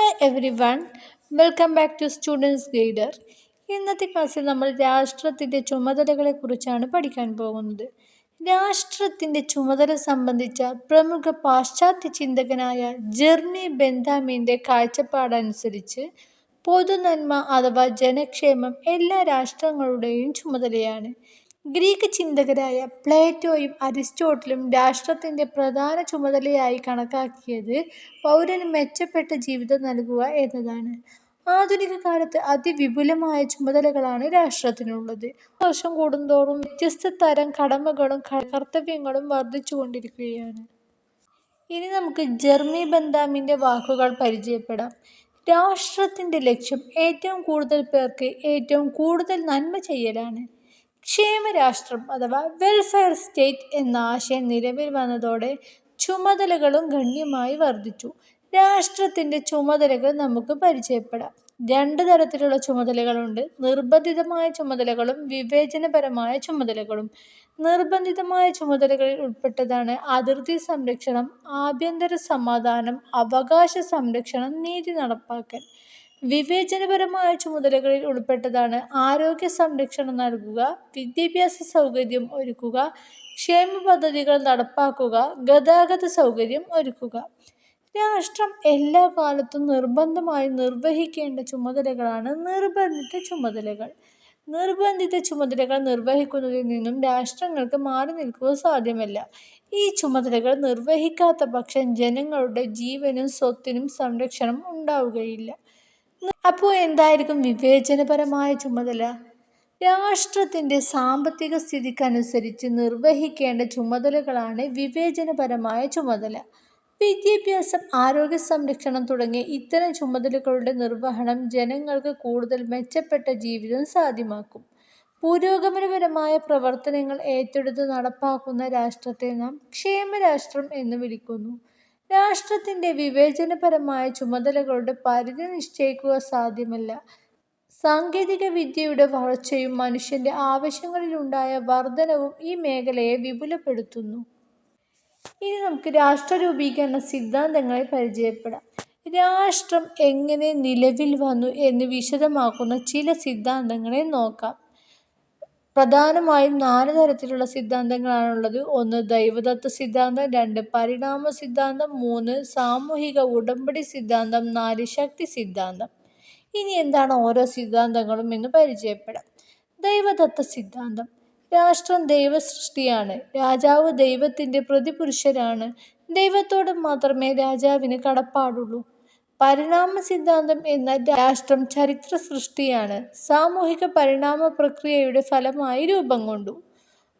Hi everyone welcome back to students guider ഇന്നത്തെ ക്ലാസ്സിൽ നമ്മൾ രാഷ്ട്രത്തിന്റെ ചുമതലകളെക്കുറിച്ചാണ് പഠിക്കാൻ പോകുന്നത്. രാഷ്ട്രത്തിന്റെ ചുമതല സംബന്ധിച്ച പ്രമുഖ പാശ്ചാത്യ ചിന്തകനായ ജെർമി ബെന്താമിന്റെ കാഴ്ചപ്പാടനുസരിച്ച് പൊതുനന്മ അഥവാ ജനക്ഷേമം എല്ലാ രാഷ്ട്രങ്ങളുടെയും ചുമതലയാണ്. ഗ്രീക്ക് ചിന്തകരായ പ്ലേറ്റോയും അരിസ്റ്റോട്ടിലും രാഷ്ട്രത്തിന്റെ പ്രധാന ചുമതലയായി കണക്കാക്കിയത് പൗരന് മെച്ചപ്പെട്ട ജീവിതം നൽകുക എന്നതാണ്. ആധുനിക കാലത്ത് അതിവിപുലമായ ചുമതലകളാണ് രാഷ്ട്രത്തിനുള്ളത്. വർഷം കൂടുന്തോറും വ്യത്യസ്ത തരം കടമകളും കർത്തവ്യങ്ങളും വർദ്ധിച്ചുകൊണ്ടിരിക്കുകയാണ്. ഇനി നമുക്ക് ജെർമി ബന്താമിന്റെ വാക്കുകൾ പരിചയപ്പെടാം. രാഷ്ട്രത്തിന്റെ ലക്ഷ്യം ഏറ്റവും കൂടുതൽ പേർക്ക് ഏറ്റവും കൂടുതൽ നന്മ ചെയ്യലാണ്. ക്ഷേമരാഷ്ട്രം അഥവാ വെൽഫെയർ സ്റ്റേറ്റ് എന്ന ആശയം നിലവിൽ വന്നതോടെ ചുമതലകളും ഗണ്യമായി വർദ്ധിച്ചു രാഷ്ട്രത്തിന്റെ ചുമതലകൾ നമുക്ക് പരിചയപ്പെടാം. രണ്ട് തരത്തിലുള്ള ചുമതലകളുണ്ട്. നിർബന്ധിതമായ ചുമതലകളും വിവേചനപരമായ ചുമതലകളും. നിർബന്ധിതമായ ചുമതലകളിൽ ഉൾപ്പെട്ടതാണ് അതിർത്തി സംരക്ഷണം ആഭ്യന്തര സമാധാനം അവകാശ സംരക്ഷണം നീതി നടപ്പാക്കൽ. വിവേചനപരമായ ചുമതലകളിൽ ഉൾപ്പെട്ടതാണ് ആരോഗ്യ സംരക്ഷണം നൽകുക വിദ്യാഭ്യാസ സൗകര്യം ഒരുക്കുക ക്ഷേമ പദ്ധതികൾ നടപ്പാക്കുക ഗതാഗത സൗകര്യം ഒരുക്കുക. രാഷ്ട്രം എല്ലാ കാലത്തും നിർബന്ധമായി നിർവഹിക്കേണ്ട ചുമതലകളാണ് നിർബന്ധിത ചുമതലകൾ. നിർബന്ധിത ചുമതലകൾ നിർവഹിക്കുന്നതിൽ നിന്നും രാഷ്ട്രങ്ങൾക്ക് മാറി നിൽക്കുക സാധ്യമല്ല. ഈ ചുമതലകൾ നിർവഹിക്കാത്ത പക്ഷം ജനങ്ങളുടെ ജീവനും സ്വത്തിനും സംരക്ഷണം ഉണ്ടാവുകയില്ല. അപ്പോൾ എന്തായിരിക്കും വിവേചനപരമായ ചുമതല? രാഷ്ട്രത്തിന്റെ സാമ്പത്തിക സ്ഥിതിക്കനുസരിച്ച് നിർവഹിക്കേണ്ട ചുമതലകളാണ് വിവേചനപരമായ ചുമതല. വിദ്യാഭ്യാസം ആരോഗ്യ സംരക്ഷണം തുടങ്ങിയ ഇത്തരം ചുമതലകളുടെ നിർവഹണം ജനങ്ങൾക്ക് കൂടുതൽ മെച്ചപ്പെട്ട ജീവിതം സാധ്യമാക്കും. പുരോഗമനപരമായ പ്രവർത്തനങ്ങൾ ഏറ്റെടുത്ത് നടപ്പാക്കുന്ന രാഷ്ട്രത്തെ നാം ക്ഷേമരാഷ്ട്രം എന്ന് വിളിക്കുന്നു. രാഷ്ട്രത്തിന്റെ വിവേചനപരമായ ചുമതലകളുടെ പരിധി നിശ്ചയിക്കുക സാധ്യമല്ല. സാങ്കേതിക വിദ്യയുടെ വളർച്ചയും മനുഷ്യന്റെ ആവശ്യങ്ങളിലുണ്ടായ വർധനവും ഈ മേഖലയെ വിപുലപ്പെടുത്തുന്നു. ഇനി നമുക്ക് രാഷ്ട്ര രൂപീകരണ സിദ്ധാന്തങ്ങളെ പരിചയപ്പെടാം. രാഷ്ട്രം എങ്ങനെ നിലവിൽ വന്നു എന്ന് വിശദമാക്കുന്ന ചില സിദ്ധാന്തങ്ങളെ നോക്കാം. പ്രധാനമായും നാല് തരത്തിലുള്ള സിദ്ധാന്തങ്ങളാണുള്ളത്. ഒന്ന് ദൈവദത്ത സിദ്ധാന്തം രണ്ട് പരിണാമ സിദ്ധാന്തം മൂന്ന് സാമൂഹിക ഉടമ്പടി സിദ്ധാന്തം നാല് ശക്തി സിദ്ധാന്തം. ഇനി എന്താണ് ഓരോ സിദ്ധാന്തങ്ങളും എന്ന് പരിചയപ്പെടാം. ദൈവദത്ത സിദ്ധാന്തം. രാഷ്ട്രം ദൈവ സൃഷ്ടിയാണ് രാജാവ് ദൈവത്തിന്റെ പ്രതിപുരുഷരാണ് ദൈവത്തോട് മാത്രമേ രാജാവിന് കടപ്പാടുള്ളൂ. പരിണാമ സിദ്ധാന്തം എന്ന രാഷ്ട്രം ചരിത്ര സൃഷ്ടിയാണ് സാമൂഹിക പരിണാമ പ്രക്രിയയുടെ ഫലമായി രൂപം കൊണ്ടു.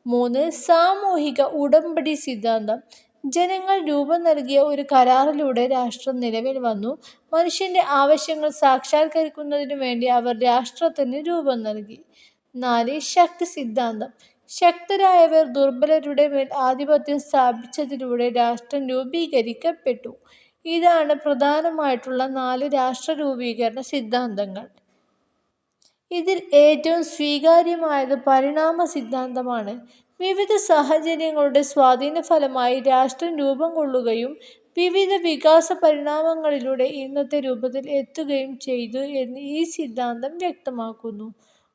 മൂന്ന് സാമൂഹിക ഉടമ്പടി സിദ്ധാന്തം. ജനങ്ങൾ രൂപം നൽകിയ ഒരു കരാറിലൂടെ രാഷ്ട്രം നിലവിൽ വന്നു. മനുഷ്യന്റെ ആവശ്യങ്ങൾ സാക്ഷാത്കരിക്കുന്നതിനു വേണ്ടി അവർ രാഷ്ട്രത്തിന് രൂപം നൽകി. നാല് ശക്തി സിദ്ധാന്തം. ശക്തരായവർ ദുർബലരുടെ മേൽ ആധിപത്യം സ്ഥാപിച്ചതിലൂടെ രാഷ്ട്രം രൂപീകരിക്കപ്പെട്ടു. ഇതാണ് പ്രധാനമായിട്ടുള്ള നാല് രാഷ്ട്ര രൂപീകരണ സിദ്ധാന്തങ്ങൾ. ഇതിൽ ഏറ്റവും സ്വീകാര്യമായത് പരിണാമ സിദ്ധാന്തമാണ്. വിവിധ സാഹചര്യങ്ങളുടെ സ്വാധീന ഫലമായി രാഷ്ട്രം രൂപം കൊള്ളുകയും വിവിധ വികാസ പരിണാമങ്ങളിലൂടെ ഇന്നത്തെ രൂപത്തിൽ എത്തുകയും ചെയ്തു എന്ന് ഈ സിദ്ധാന്തം വ്യക്തമാക്കുന്നു.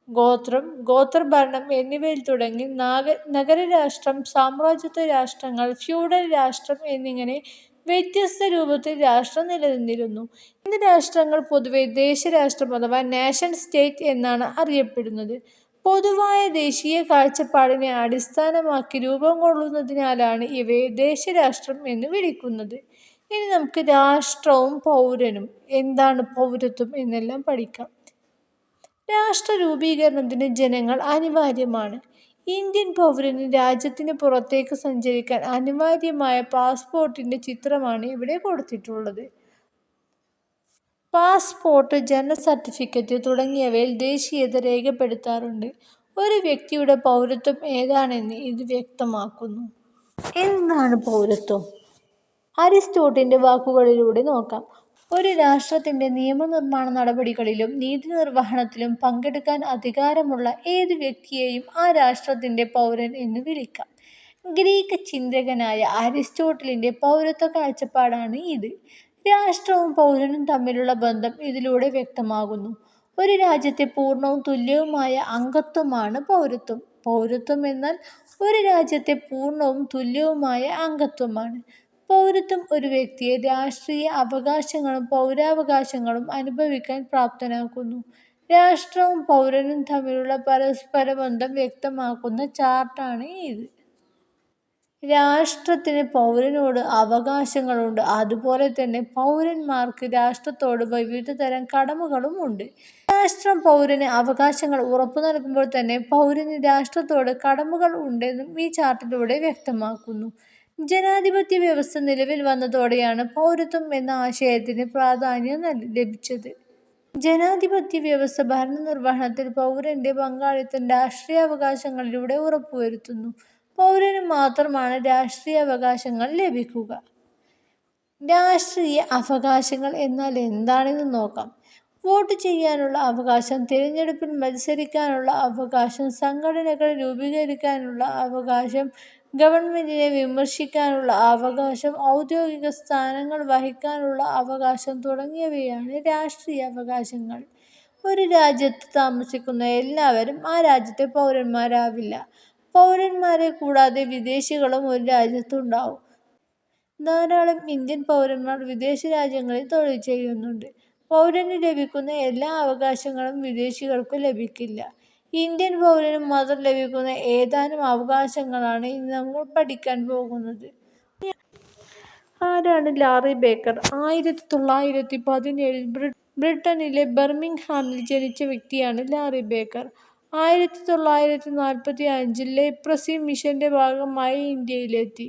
ഗോത്രം ഗോത്രഭരണം എന്നിവയിൽ തുടങ്ങി നാഗ നഗരരാഷ്ട്രം സാമ്രാജ്യത്വ രാഷ്ട്രങ്ങൾ ഫ്യൂഡൽ രാഷ്ട്രം എന്നിങ്ങനെ വ്യത്യസ്ത രൂപത്തിൽ രാഷ്ട്രം നിലനിന്നിരുന്നു. ഇന്ന് രാഷ്ട്രങ്ങൾ പൊതുവെ ദേശരാഷ്ട്രം അഥവാ നാഷൻ സ്റ്റേറ്റ് എന്നാണ് അറിയപ്പെടുന്നത്. പൊതുവായ ദേശീയ കാഴ്ചപ്പാടിനെ അടിസ്ഥാനമാക്കി രൂപം കൊള്ളുന്നതിനാലാണ് ഇവയെ ദേശരാഷ്ട്രം എന്ന് വിളിക്കുന്നത്. ഇനി നമുക്ക് രാഷ്ട്രവും പൗരനും എന്താണ് പൗരത്വം എന്നെല്ലാം പഠിക്കാം. രാഷ്ട്ര രൂപീകരണത്തിന് ജനങ്ങൾ അനിവാര്യമാണ്. ഇന്ത്യൻ പൗരന് രാജ്യത്തിന് പുറത്തേക്ക് സഞ്ചരിക്കാൻ അനിവാര്യമായ പാസ്പോർട്ടിന്റെ ചിത്രമാണ് ഇവിടെ കൊടുത്തിട്ടുള്ളത്. പാസ്പോർട്ട് ജനന സർട്ടിഫിക്കറ്റ് തുടങ്ങിയവയിൽ ദേശീയത രേഖപ്പെടുത്താറുണ്ട്. ഒരു വ്യക്തിയുടെ പൗരത്വം ഏതാണെന്ന് ഇത് വ്യക്തമാക്കുന്നു. എന്താണ് പൗരത്വം? അരിസ്റ്റോട്ടിന്റെ വാക്കുകളിലൂടെ നോക്കാം. ഒരു രാഷ്ട്രത്തിന്റെ നിയമനിർമ്മാണ നടപടികളിലും നീതി നിർവഹണത്തിലും പങ്കെടുക്കാൻ അധികാരമുള്ള ഏത് വ്യക്തിയെയും ആ രാഷ്ട്രത്തിന്റെ പൗരൻ എന്ന് വിളിക്കാം ഗ്രീക്ക് ചിന്തകനായ അരിസ്റ്റോട്ടലിന്റെ പൗരത്വ കാഴ്ചപ്പാടാണ് ഇത് രാഷ്ട്രവും പൗരനും തമ്മിലുള്ള ബന്ധം ഇതിലൂടെ വ്യക്തമാകുന്നു. ഒരു രാജ്യത്തെ പൂർണവും തുല്യവുമായ അംഗത്വമാണ് പൗരത്വം. പൗരത്വം എന്നാൽ ഒരു രാജ്യത്തെ പൂർണവും തുല്യവുമായ അംഗത്വമാണ്. പൗരത്വം ഒരു വ്യക്തിയെ രാഷ്ട്രീയ അവകാശങ്ങളും പൗരാവകാശങ്ങളും അനുഭവിക്കാൻ പ്രാപ്തനാക്കുന്നു. രാഷ്ട്രവും പൗരനും തമ്മിലുള്ള പരസ്പര ബന്ധം വ്യക്തമാക്കുന്ന ചാർട്ടാണ് ഇത്. രാഷ്ട്രത്തിന് പൗരനോട് അവകാശങ്ങളുണ്ട്. അതുപോലെ തന്നെ പൗരന്മാർക്ക് രാഷ്ട്രത്തോട് വിവിധതരം കടമകളും ഉണ്ട്. രാഷ്ട്രം പൗരന് അവകാശങ്ങൾ ഉറപ്പു നൽകുമ്പോൾ തന്നെ പൗരന് രാഷ്ട്രത്തോട് കടമകൾ ഉണ്ടെന്നും ഈ ചാർട്ടിലൂടെ വ്യക്തമാക്കുന്നു. ജനാധിപത്യ വ്യവസ്ഥ നിലവിൽ വന്നതോടെയാണ് പൗരത്വം എന്ന ആശയത്തിന് പ്രാധാന്യം ലഭിച്ചത്. ജനാധിപത്യ വ്യവസ്ഥ ഭരണനിർവഹണത്തിൽ പൗരന്റെ പങ്കാളിത്തം രാഷ്ട്രീയാവകാശങ്ങളിലൂടെ ഉറപ്പുവരുത്തുന്നു. പൗരന് മാത്രമാണ് രാഷ്ട്രീയാവകാശങ്ങൾ ലഭിക്കുക. രാഷ്ട്രീയ അവകാശങ്ങൾ എന്നാൽ എന്താണെന്ന് നോക്കാം. വോട്ട് ചെയ്യാനുള്ള അവകാശം, തിരഞ്ഞെടുപ്പിൽ മത്സരിക്കാനുള്ള അവകാശം, സംഘടനകൾ രൂപീകരിക്കാനുള്ള അവകാശം, ഗവൺമെന്റിനെ വിമർശിക്കാനുള്ള അവകാശം, ഔദ്യോഗിക സ്ഥാനങ്ങൾ വഹിക്കാനുള്ള അവകാശം തുടങ്ങിയവയാണ് രാഷ്ട്രീയ അവകാശങ്ങൾ ഒരു രാജ്യത്ത് താമസിക്കുന്ന എല്ലാവരും ആ രാജ്യത്തെ പൗരന്മാരാവില്ല. പൗരന്മാരെ കൂടാതെ വിദേശികളും ഒരു രാജ്യത്തുണ്ടാവും ധാരാളം ഇന്ത്യൻ പൗരന്മാർ വിദേശ രാജ്യങ്ങളിൽ തൊഴിൽ ചെയ്യുന്നുണ്ട്. പൗരന് ലഭിക്കുന്ന എല്ലാ അവകാശങ്ങളും വിദേശികൾക്കു ലഭിക്കില്ല. ഇന്ത്യൻ പൗരന് മാത്രം ലഭിക്കുന്ന ഏതാനും അവകാശങ്ങളാണ് ഇന്ന് നമ്മൾ പഠിക്കാൻ പോകുന്നത്. ആരാണ് ലാറി ബേക്കർ? ആയിരത്തി തൊള്ളായിരത്തി പതിനേഴിൽ ബ്രിട്ടനിലെ ബെർമിംഗ്ഹാമിൽ ജനിച്ച വ്യക്തിയാണ് ലാറി ബേക്കർ. ആയിരത്തി തൊള്ളായിരത്തി നാൽപ്പത്തി അഞ്ചിൽ ലെപ്രസി മിഷന്റെ ഭാഗമായി ഇന്ത്യയിലെത്തി.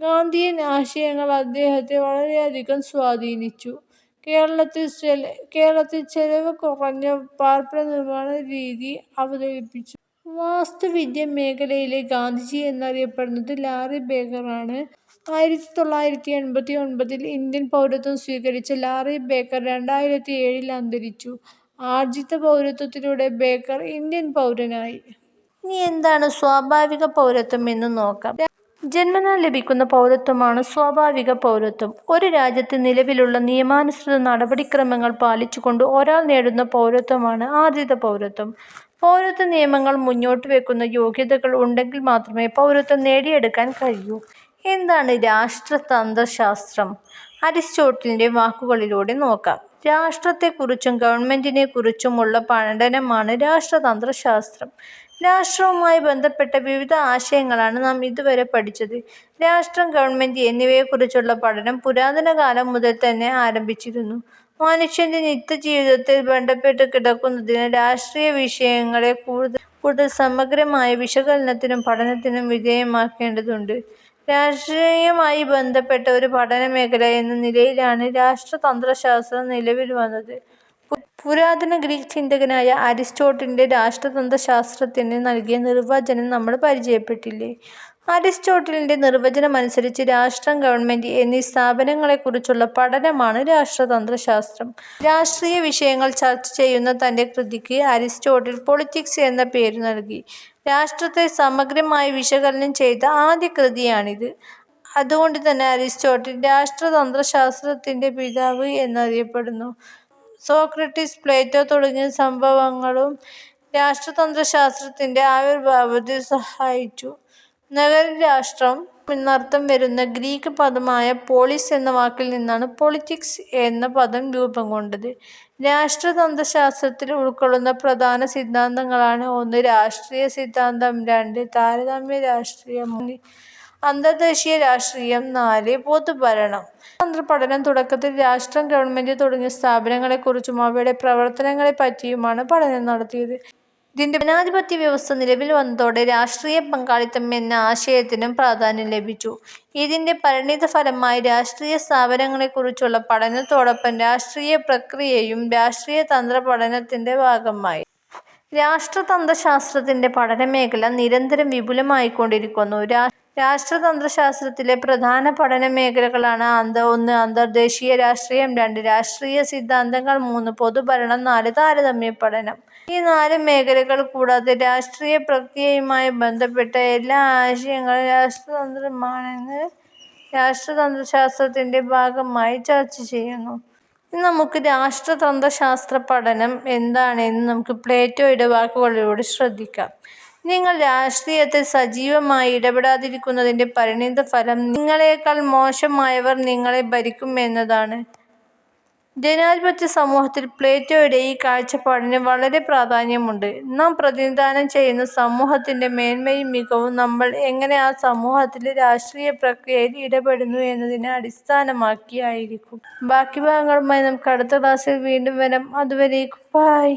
ഗാന്ധിയൻ ആശയങ്ങൾ അദ്ദേഹത്തെ വളരെയധികം സ്വാധീനിച്ചു. കേരളത്തിൽ ചെല കേരളത്തിൽ ചെലവ് കുറഞ്ഞ പാർപ്പിട നിർമ്മാണ രീതി അവതരിപ്പിച്ചു. വാസ്തുവിദ്യ മേഖലയിലെ ഗാന്ധിജി എന്നറിയപ്പെടുന്നത് ലാറി ബേക്കറാണ്. ആയിരത്തി തൊള്ളായിരത്തി എൺപത്തിയൊൻപതിൽ ഇന്ത്യൻ പൗരത്വം സ്വീകരിച്ച ലാറി ബേക്കർ രണ്ടായിരത്തിയേഴിൽ അന്തരിച്ചു. ആർജിത പൗരത്വത്തിലൂടെ ബേക്കർ ഇന്ത്യൻ പൗരനായി. ഇനി എന്താണ് സ്വാഭാവിക പൗരത്വം എന്ന് നോക്കാം. ജന്മനാൽ ലഭിക്കുന്ന പൗരത്വമാണ് സ്വാഭാവിക പൗരത്വം. ഒരു രാജ്യത്ത് നിലവിലുള്ള നിയമാനുസൃത നടപടിക്രമങ്ങൾ പാലിച്ചുകൊണ്ട് ഒരാൾ നേടുന്ന പൗരത്വമാണ് ആർജിത പൗരത്വം. പൗരത്വ നിയമങ്ങൾ മുന്നോട്ട് വെക്കുന്ന യോഗ്യതകൾ ഉണ്ടെങ്കിൽ മാത്രമേ പൗരത്വം നേടിയെടുക്കാൻ കഴിയൂ. എന്താണ് രാഷ്ട്രതന്ത്രശാസ്ത്രം? അരിസ്റ്റോട്ടിലിന്റെ വാക്കുകളിലൂടെ നോക്കാം. രാഷ്ട്രത്തെക്കുറിച്ചും ഗവൺമെന്റിനെ കുറിച്ചുമുള്ള പഠനമാണ് രാഷ്ട്രതന്ത്രശാസ്ത്രം. രാഷ്ട്രവുമായി ബന്ധപ്പെട്ട വിവിധ ആശയങ്ങളാണ് നാം ഇതുവരെ പഠിച്ചത്. രാഷ്ട്രം, ഗവൺമെന്റ് എന്നിവയെക്കുറിച്ചുള്ള പഠനം പുരാതനകാലം മുതൽ തന്നെ ആരംഭിച്ചിരുന്നു. മനുഷ്യന്റെ നിത്യജീവിതത്തിൽ രാഷ്ട്രീയ വിഷയങ്ങളെ കൂടുതൽ സമഗ്രമായ വിശകലനത്തിനും പഠനത്തിനും വിധേയമാക്കേണ്ടതുണ്ട്. രാഷ്ട്രീയമായി ബന്ധപ്പെട്ട ഒരു പഠനമേഖല എന്ന നിലയിലാണ് രാഷ്ട്രതന്ത്രശാസ്ത്രം നിലവിൽ വന്നത്. പുരാതന ഗ്രീക്ക് ചിന്തകനായ അരിസ്റ്റോട്ടിലിന്റെ രാഷ്ട്രതന്ത്രശാസ്ത്രത്തിന് നൽകിയ നിർവചനം നമ്മൾ പരിചയപ്പെട്ടില്ലേ. അരിസ്റ്റോട്ടിലിന്റെ നിർവചനമനുസരിച്ച് രാഷ്ട്രം, ഗവൺമെന്റ് എന്നീ സ്ഥാപനങ്ങളെക്കുറിച്ചുള്ള പഠനമാണ് രാഷ്ട്രതന്ത്രശാസ്ത്രം. രാഷ്ട്രീയ വിഷയങ്ങൾ ചർച്ച ചെയ്യുന്ന തന്റെ കൃതിക്ക് അരിസ്റ്റോട്ടിൽ പൊളിറ്റിക്സ് എന്ന പേര് നൽകി. രാഷ്ട്രത്തെ സമഗ്രമായി വിശകലനം ചെയ്ത ആദ്യ കൃതിയാണിത്. അതുകൊണ്ട് തന്നെ അരിസ്റ്റോട്ടിൽ രാഷ്ട്രതന്ത്രശാസ്ത്രത്തിന്റെ പിതാവ് എന്നറിയപ്പെടുന്നു. സോക്രട്ടീസ്, പ്ലേറ്റോ തുടങ്ങിയ സംഭവങ്ങളും രാഷ്ട്രതന്ത്രശാസ്ത്രത്തിന്റെ ആവിർഭാവത്തിൽ സഹായിച്ചു. നഗരരാഷ്ട്രം എന്നർത്ഥം വരുന്ന ഗ്രീക്ക് പദമായ പോളിസ് എന്ന വാക്കിൽ നിന്നാണ് പൊളിറ്റിക്സ് എന്ന പദം രൂപം കൊണ്ടത് രാഷ്ട്രതന്ത്രശാസ്ത്രത്തിൽ ഉൾക്കൊള്ളുന്ന പ്രധാന സിദ്ധാന്തങ്ങളാണ് ഒന്ന് രാഷ്ട്രീയ സിദ്ധാന്തം, രണ്ട് താരതമ്യ രാഷ്ട്രീയം, അന്തർദേശീയ രാഷ്ട്രീയം, നാല് പൊതുഭരണം. പഠനം തുടക്കത്തിൽ രാഷ്ട്രം, ഗവൺമെന്റ് തുടങ്ങിയ സ്ഥാപനങ്ങളെക്കുറിച്ചും അവയുടെ പ്രവർത്തനങ്ങളെ പറ്റിയുമാണ് പഠനം നടത്തിയത്. ഇതിന്റെ ജനാധിപത്യ വ്യവസ്ഥ നിലവിൽ വന്നതോടെ രാഷ്ട്രീയ പങ്കാളിത്തം എന്ന ആശയത്തിനും പ്രാധാന്യം ലഭിച്ചു. ഇതിന്റെ പരിണിതഫലമായി രാഷ്ട്രീയ സ്ഥാപനങ്ങളെക്കുറിച്ചുള്ള പഠനത്തോടൊപ്പം രാഷ്ട്രീയ പ്രക്രിയയും രാഷ്ട്രീയ തന്ത്ര പഠനത്തിന്റെ ഭാഗമായി. രാഷ്ട്രതന്ത്രശാസ്ത്രത്തിന്റെ പഠനമേഖല നിരന്തരം വിപുലമായിക്കൊണ്ടിരിക്കുന്നു. രാഷ്ട്രതന്ത്രശാസ്ത്രത്തിലെ പ്രധാന പഠനമേഖലകളാണ് ഒന്ന് അന്തർദേശീയ രാഷ്ട്രീയം, രണ്ട് രാഷ്ട്രീയ സിദ്ധാന്തങ്ങൾ, മൂന്ന് പൊതുഭരണം, നാല് താരതമ്യ പഠനം. ഈ നാല് മേഖലകൾ കൂടാതെ രാഷ്ട്രീയ പ്രക്രിയയുമായി ബന്ധപ്പെട്ട എല്ലാ ആശയങ്ങളും രാഷ്ട്രതന്ത്രമാണെന്ന് രാഷ്ട്രതന്ത്രശാസ്ത്രത്തിന്റെ ഭാഗമായി ചർച്ച ചെയ്യുന്നു. ഇനി നമുക്ക് രാഷ്ട്രതന്ത്രശാസ്ത്ര പഠനം എന്താണെന്ന് നമുക്ക് പ്ലേറ്റോയുടെ വാക്കുകളിലൂടെ ശ്രദ്ധിക്കാം. നിങ്ങൾ രാഷ്ട്രീയത്തിൽ സജീവമായി ഇടപെടാതിരിക്കുന്നതിന്റെ പരിണിതഫലം നിങ്ങളെക്കാൾ മോശമായവർ നിങ്ങളെ ഭരിക്കും എന്നതാണ്. ജനാധിപത്യ സമൂഹത്തിൽ പ്ലേറ്റോയുടെ ഈ കാഴ്ചപ്പാടിന് വളരെ പ്രാധാന്യമുണ്ട്. നാം പ്രതിനിധാനം ചെയ്യുന്ന സമൂഹത്തിന്റെ മേന്മയും മികവും നമ്മൾ എങ്ങനെ ആ സമൂഹത്തിലെ രാഷ്ട്രീയ പ്രക്രിയയിൽ ഇടപെടുന്നു എന്നതിനെ അടിസ്ഥാനമാക്കിയായിരിക്കും. ബാക്കി ഭാഗങ്ങളുമായി നമുക്ക് അടുത്ത ക്ലാസ്സിൽ വീണ്ടും വരാം. അതുവരേക്കും ബൈ.